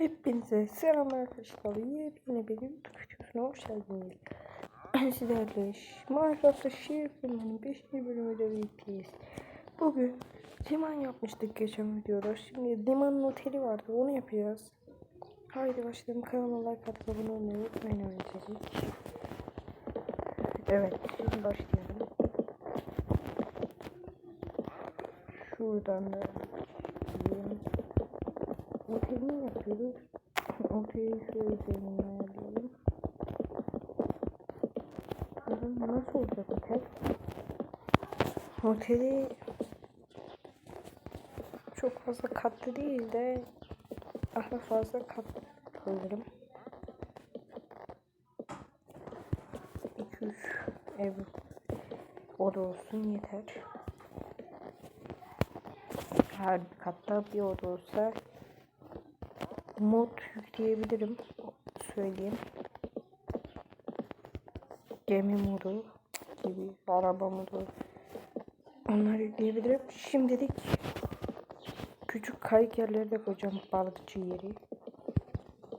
Hepinize selam arkadaşlar. Yepyeni bir YouTube videosuna hoş geldiniz. Sizlerle Minecraft'ta şehir filminin 5. bölümüyle birlikteyiz. Bugün liman yapmıştık geçen videoda. Şimdi limanın oteli vardı onu yapacağız. Haydi başlayalım. Kanalıma like atıp abone olmayı unutmayın öncelik. Evet şimdi başlayalım. Şuradan da Oteli yapıyoruz. Oteli şöyle üzerinden ayarlayalım. Bakalım nasıl olacak otel? Oteli çok fazla katlı değil de daha fazla katlı alırım. 2-3 ev oda olsun yeter. Her bir katta bir oda olsa mod yükleyebilirim. Söyleyeyim. Gemi modu gibi araba modu. Onları yükleyebilirim. Şimdilik küçük kayık yerleri de koyacağım. Balıkçı yeri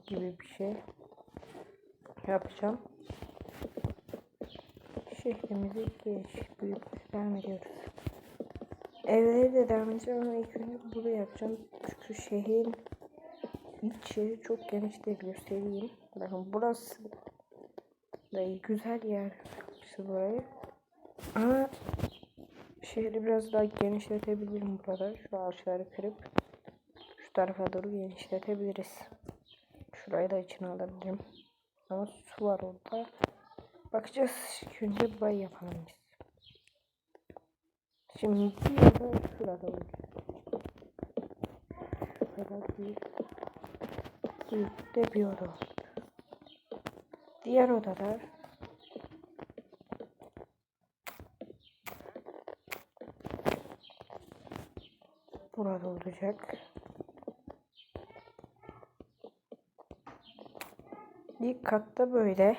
gibi bir şey yapacağım. Şehrimizi geniş büyük devam ediyoruz. Evleri de devam edeceğim ama ilk önce burayı yapacağım. Çünkü şehrin içi çok geniş değil göstereyim. Bakın burası da güzel yer yapmışız burayı. Ama şehri biraz daha genişletebilirim burada. Şu ağaçları kırıp şu tarafa doğru genişletebiliriz. Şurayı da içine alabilirim. Ama su var orada. Bakacağız. Önce burayı yapalım biz. Şimdi burada şurada olacak. Şurada bir büyükte bir oda var. Diğer odalar burada olacak. İlk katta böyle.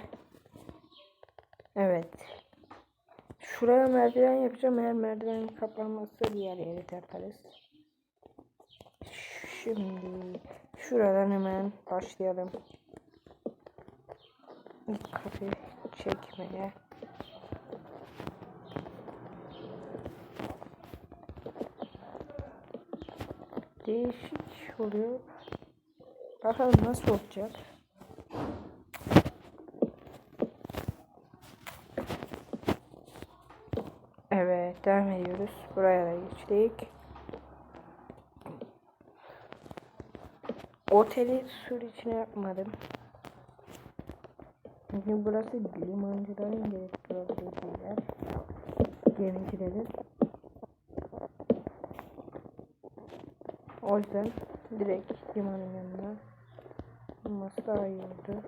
Evet. Şuraya merdiven yapacağım. Eğer merdiven kaplanmazsa diğer yere de yaparız. Şimdi şuradan hemen başlayalım. İlk katı çekmeye. Değişik oluyor. Bakalım nasıl olacak. Evet devam ediyoruz. Buraya da geçtik. Oteli sur içine yapmadım. Çünkü burası limancıların gelip durabildiği yer. Gemicilerin. O yüzden direkt limanın yanına olması daha iyi oldu.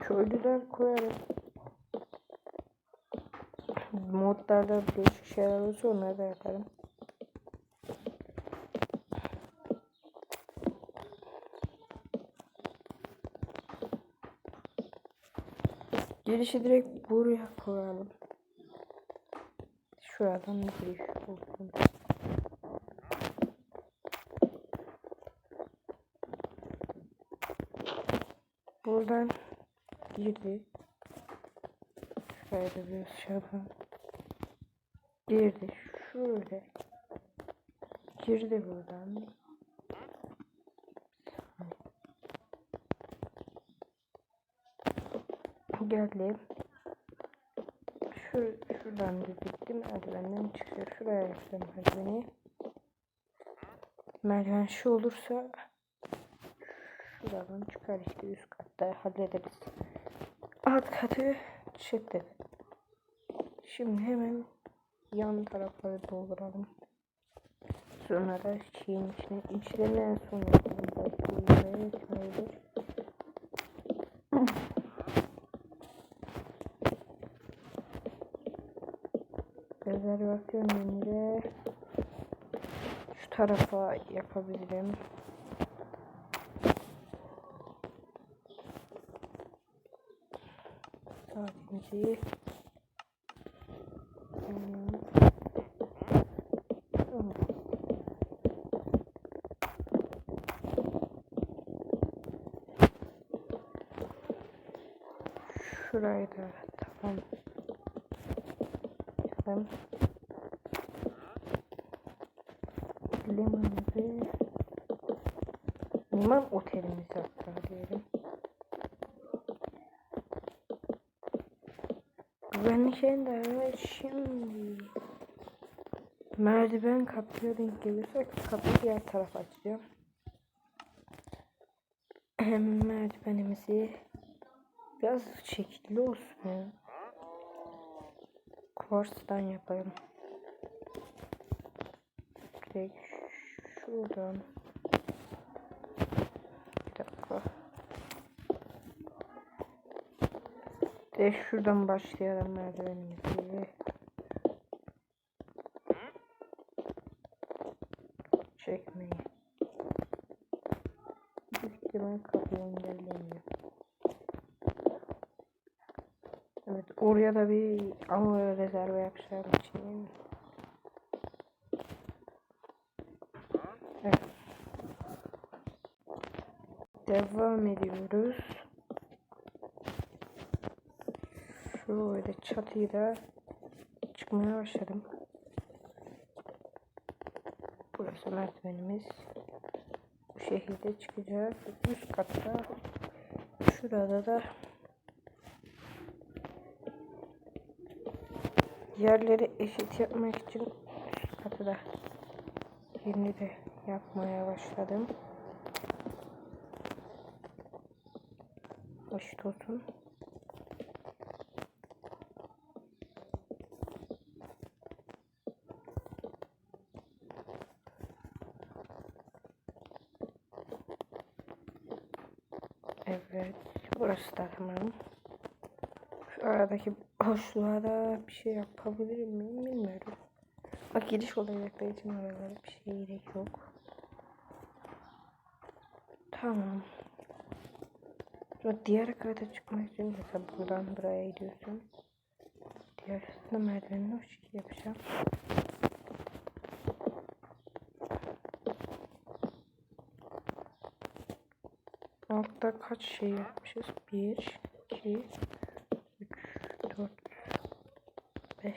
Köylüler koyarım. Modlarda değişik şeyler olursa onları da yaparım. Girişi direkt buraya koyalım. Şuradan giriş olsun. Buradan girdi. Şöyle bir şey yapalım. Girdi. Şöyle. Girdi buradan. Geldim. Şu, şuradan düzelttim. Merdivenden çıkıyor. Şuraya yapacağım merdiveni. Merdiven şu olursa şuradan çıkar işte üst katta hallederiz. Alt katı çıktı. Şimdi hemen yan tarafları dolduralım. Sonra da şeyin içine, içlerini en son yapalım. Rezervasyon yönünde şu tarafa yapabilirim. Saatimizi Şurayı da tamam. Tamam. Limanımızı Liman otelimizi hatta diyelim. Güvenlik evet şimdi merdiven kapıya denk gelirsek kapıyı diğer tarafa açacağım. Hem merdivenimizi biraz şekilli olsun ya. Kuarstan yapalım. Direkt şuradan. Bir dakika. Direkt şuradan başlayalım merdivenimizi. Çekmeyi. Büyük ihtimal kapıyı engellemiyor. Evet oraya da bir ama rezerve yapacağım için. Devam ediyoruz. Şöyle çatıyı da çıkmaya başladım. Burası merdivenimiz. Bu şekilde çıkacağız. Üst katta. Şurada da yerleri eşit yapmak için üst katı da yeni de yapmaya başladım. Eşit olsun. Evet. Burası da tamam. Şu aradaki boşluğa da bir şey yapabilir miyim bilmiyorum. Bak giriş olacakları için oralara bir şey gerek yok. Tamam. Sonra diğer kata çıkmak için mesela buradan buraya gidiyorsun. Diğer üstünde merdivenini o şekilde yapacağım. Altta kaç şey yapmışız? 1, 2, 3, 4, 5,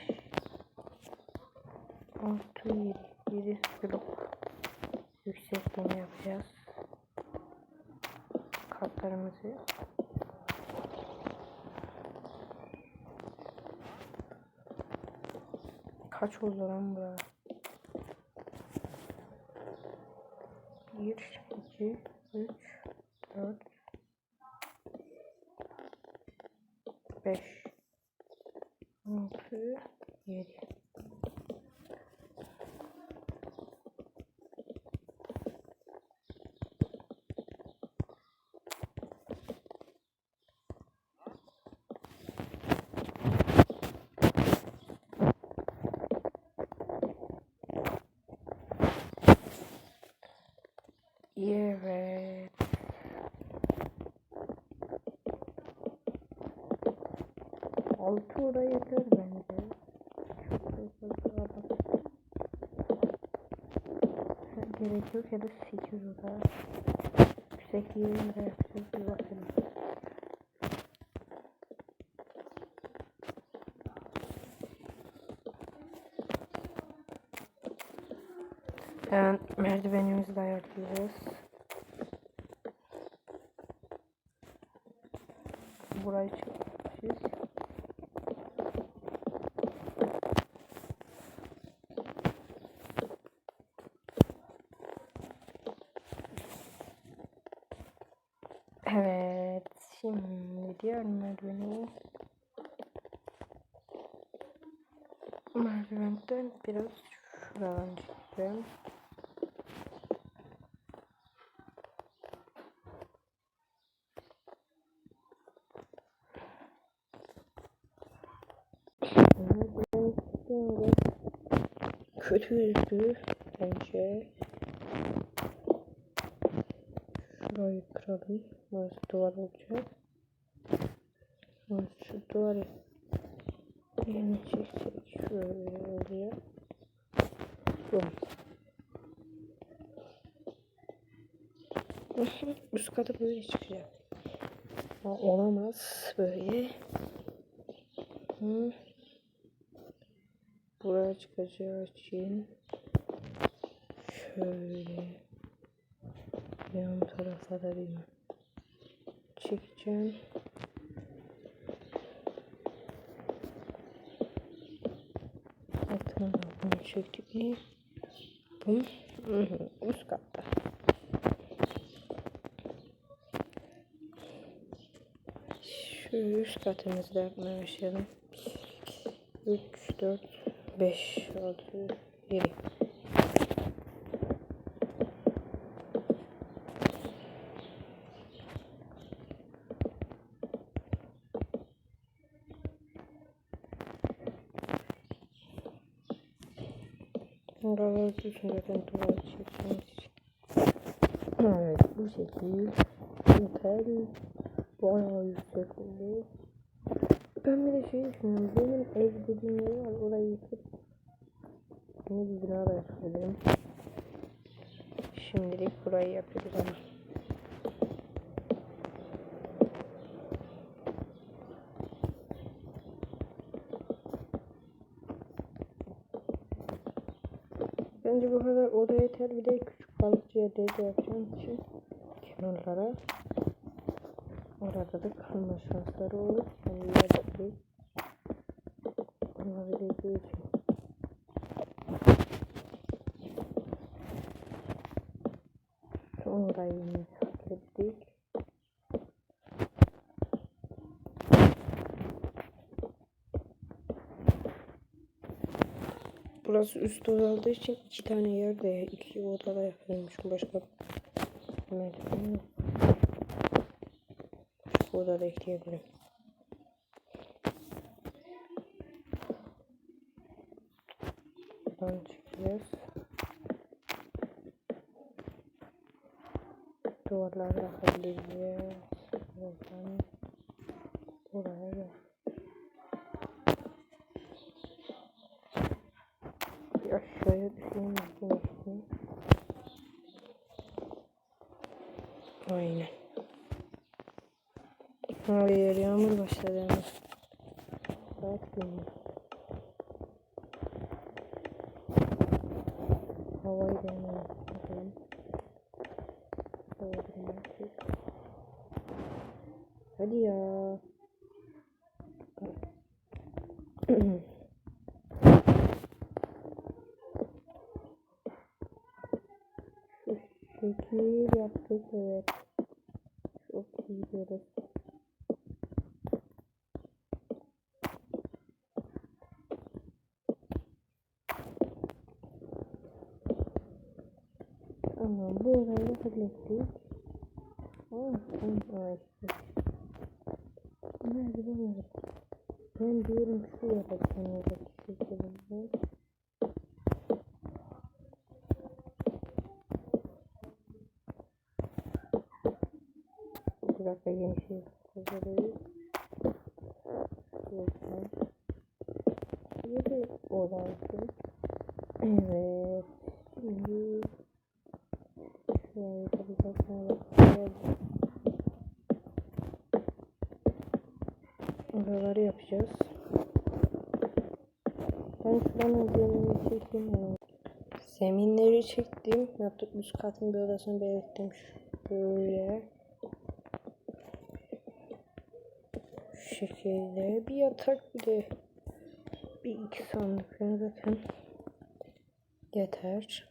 6, 7, 7 blok yüksekliğini yapacağız. Katlarımızı Kaç oldu lan burada? 1, 2, 6 ura yeter bence. Gerek yok ya da 8 ura. Yüksek 20 ura yapacağız. Bir bakalım. Yani merdivenimizi de ayarlıyoruz. Burayı çok merdiveni merdivenden biraz şuradan çekeceğim. Merdiven kötüydü bence. Şurayı kıralım. Burası duvar olacak. Şu duvarı yerine çeksek şöyle oluyor. Bum. Üst katı böyle çıkacak. Ama olamaz böyle. Hı. Buraya çıkacağı için şöyle yan tarafa da bir çekeceğim. Altına da bunu çektik mi? Bu hı hı, üst katta. Şu üst katımızı da yapmaya başlayalım. 3, 4, 5, 6, 7. Buraları düzgün zaten duvar için. Evet bu şekil. Yeter. Bayağı yüksek oldu. Ben bir de şey düşünüyorum. Benim ev dediğim yer var. Orayı yıkıp yeni bir bina da yapabilirim. Şimdilik burayı yapıyoruz. Bence bu kadar oda yeter. Bir de küçük balıkçı yerleri de yapacağım için kenarlara. Orada da kalma şansları olur. Yani yerde değil. Onu da yine hallettik. Burası üst oda olduğu için iki tane yerde iki odada yapılmış. Başka yok. Başka odada ekleyebilirim. Buradan çıkacağız. Duvarları halledeceğiz. Nasıl? Hadi ya. Şekil yaptık evet. Çok iyi gidiyoruz. Tamam bu olayı hallettik. İşte. Nerede bilmiyorum. Ben diyorum şu yapacağım oradaki şekilde. Bir dakika yeni şey hazırlayayım. Lütfen. Yedi orası. Evet. Şimdi şurayı da bir bakmaya bakacağız. Oraları yapacağız. Ben şuranın zeminini çekeyim. ya. Zeminleri çektim. Yaptık üst katın bir odasını belirttim. Şöyle. Şu şekilde. Bir yatak bir de bir iki sandık zaten yeter.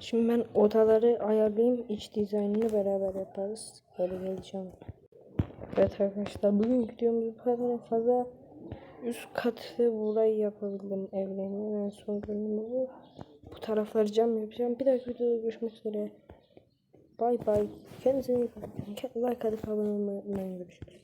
Şimdi ben odaları ayarlayayım. İç dizaynını beraber yaparız. Geri geleceğim. Evet arkadaşlar bugün videomuz bu kadar fazla üst katı burayı yapabildim evlerin en son bölümü. Bu tarafları cam yapacağım. Bir dahaki videoda görüşmek üzere. Bay bay. Kendinize iyi bakın. Like atıp abone olmayı unutmayın. Görüşürüz.